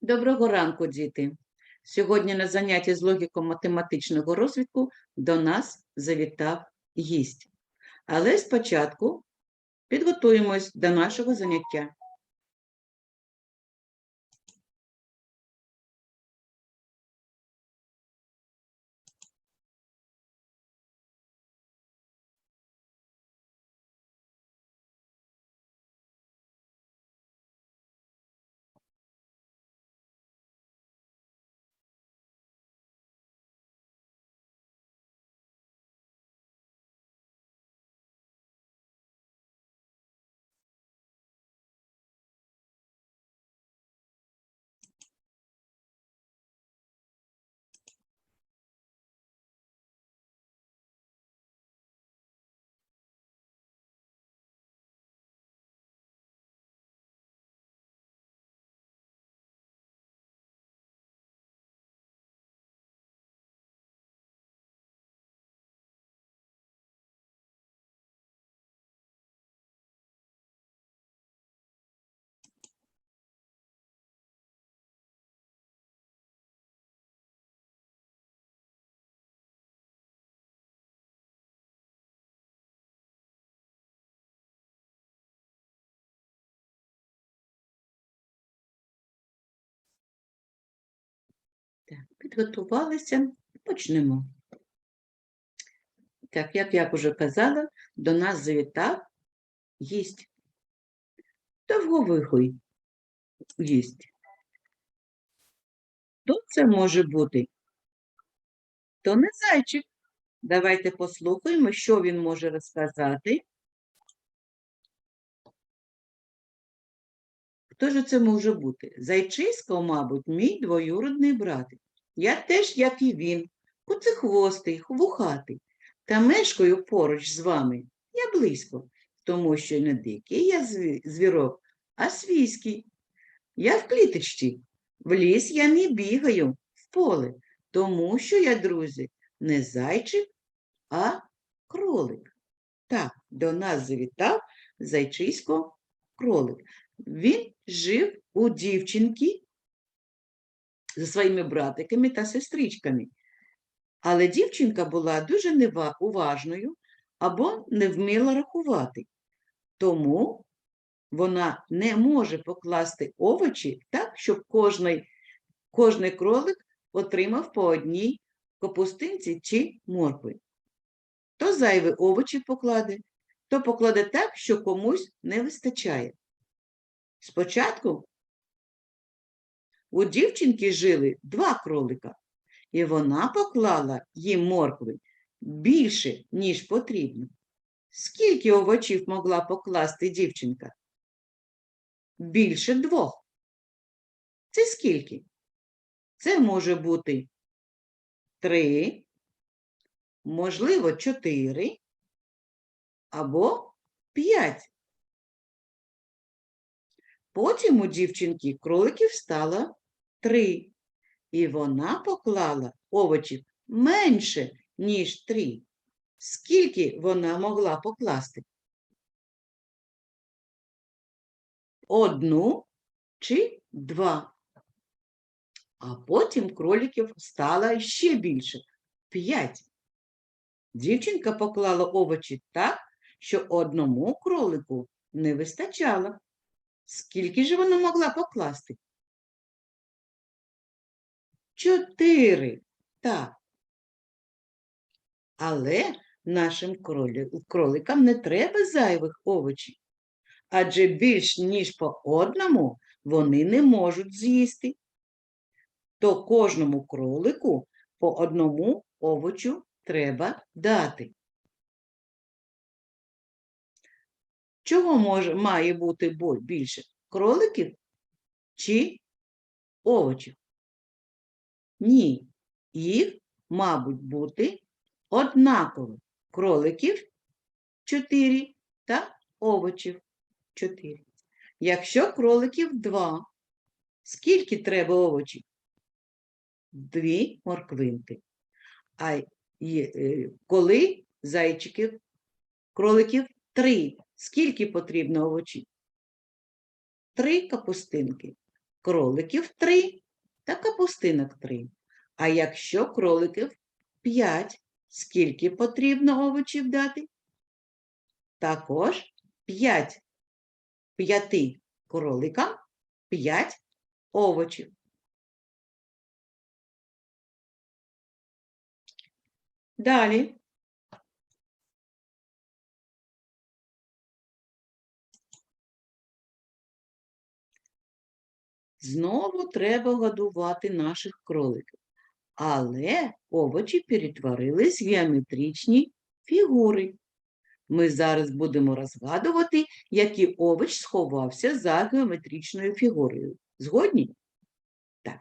Доброго ранку, діти! Сьогодні на занятті з логіко-математичного розвитку до нас завітав гість. Але спочатку підготуємось до нашого заняття. Підготувалися, почнемо. Так, як я вже казала, до нас завітав гість. Довговихой гість. Хто це може бути? То не зайчик. Давайте послухаємо, що він може розказати. Хто ж це може бути? Зайчисько, мабуть, мій двоюродний братик. Я теж, як і він, куцехвостий, вухатий, та мешкаю поруч з вами. Я близько, тому що не дикий я звірок, а свійський. Я в кліточці, в ліс я не бігаю, в поле, тому що я, друзі, не зайчик, а кролик. Так, до нас завітав зайчисько кролик. Він жив у дівчинки зі своїми братиками та сестричками. Але дівчинка була дуже уважною або не вміла рахувати. Тому вона не може покласти овочі так, щоб кожний, кожний кролик отримав по одній капустинці чи моркви. То зайві овочі покладе, то покладе так, що комусь не вистачає. Спочатку у дівчинки жили два кролика, і вона поклала їм моркви більше, ніж потрібно. Скільки овочів могла покласти дівчинка? Більше двох. Це скільки? Це може бути три, можливо, чотири або п'ять. Потім у дівчинки кроликів стало три, і вона поклала овочів менше, ніж три. Скільки вона могла покласти? Одну чи два. А потім кроликів стало ще більше п'ять. Дівчинка поклала овочі так, що одному кролику не вистачало. Скільки ж вона могла покласти? Чотири. Так. Але нашим кроликам не треба зайвих овочів, адже більш ніж по одному вони не можуть з'їсти. То кожному кролику по одному овочу треба дати. Чого може, має бути більше? Кроликів чи овочів? Ні, їх, мабуть, бути однаково. Кроликів 4 та овочів 4. Якщо кроликів 2, скільки треба овочів? Дві морквинки. А е, коли зайчиків, кроликів 3, скільки потрібно овочів? Три капустинки. кроликів 3 та капустинок 3. А якщо кроликів 5, скільки потрібно овочів дати? Також 5 п'яти кроликам 5 овочів. Далі. Знову треба годувати наших кроликів. Але овочі перетворились в геометричні фігури. Ми зараз будемо розгадувати, який овоч сховався за геометричною фігурою. Згодні? Так.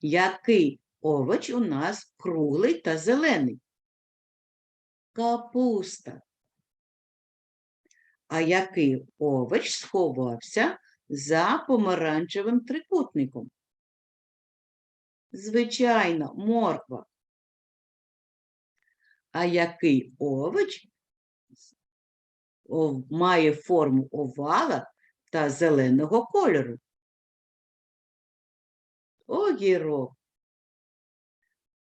Який овоч у нас круглий та зелений? Капуста. А який овоч сховався за помаранчевим трикутником? Звичайно, морква. А який овоч має форму овала та зеленого кольору? Огірок.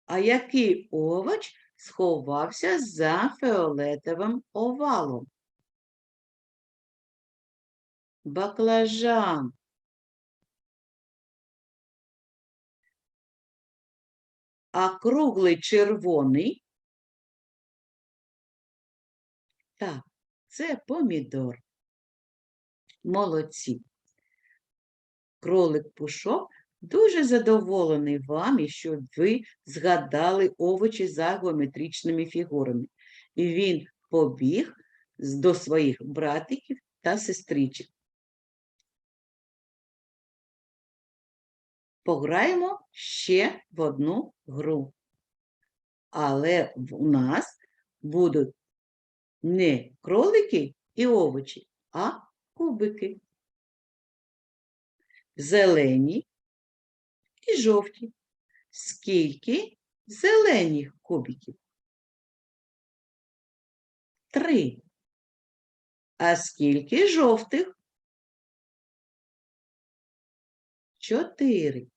А який овоч сховався за фіолетовим овалом? Баклажан. А круглий червоний? Так, це помідор. Молодці. Кролик Пушок дуже задоволений вами, що ви згадали овочі за геометричними фігурами. І він побіг до своїх братиків та сестричок. Пограємо ще в одну гру. Але у нас будуть не кролики і овочі, а кубики. Зелені і жовті. Скільки зелених кубиків? Три. А скільки жовтих? Чотири.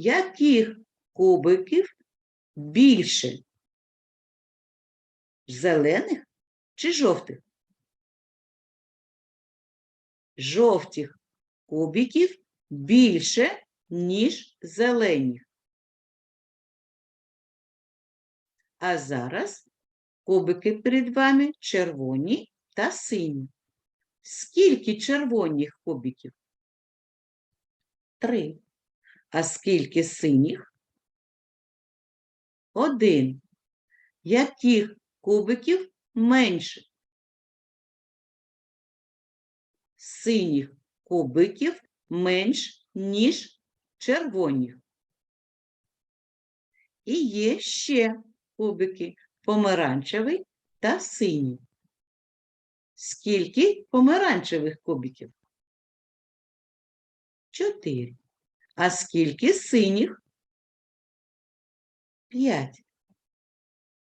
Яких кубиків більше? Зелених чи жовтих? Жовтих кубиків більше, ніж зелених. А зараз кубики перед вами червоні та сині. Скільки червоних кубиків? Три. А скільки синіх? Один. Яких кубиків менше? Синіх кубиків менш, ніж червоних. І є ще кубики помаранчевий та синій. Скільки помаранчевих кубиків? Чотири. А скільки синіх? П'ять.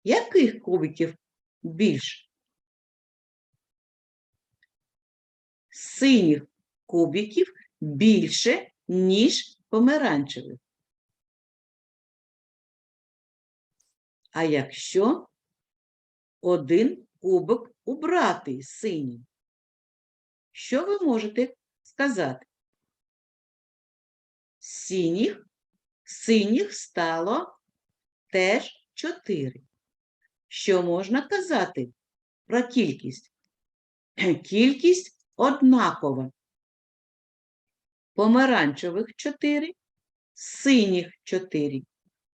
Яких кубиків більше? Синіх кубиків більше, ніж помаранчевих. А якщо один кубик убрати синій, що ви можете сказати? Синіх, синіх стало теж чотири. Що можна казати про кількість? Кількість однакова. Помаранчевих 4, синіх 4.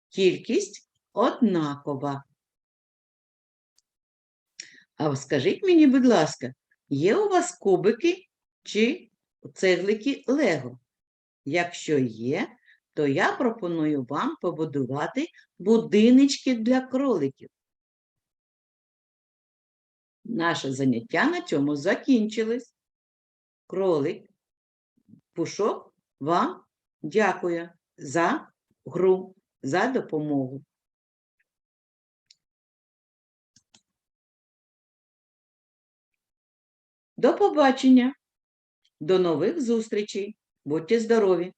Кількість однакова. А скажіть мені, будь ласка, є у вас кубики чи цеглики Лего? Якщо є, то я пропоную вам побудувати будиночки для кроликів. Наше заняття на цьому закінчилось. Кролик, пушок вам дякую за гру, за допомогу. До побачення, до нових зустрічей. Будьте здорові!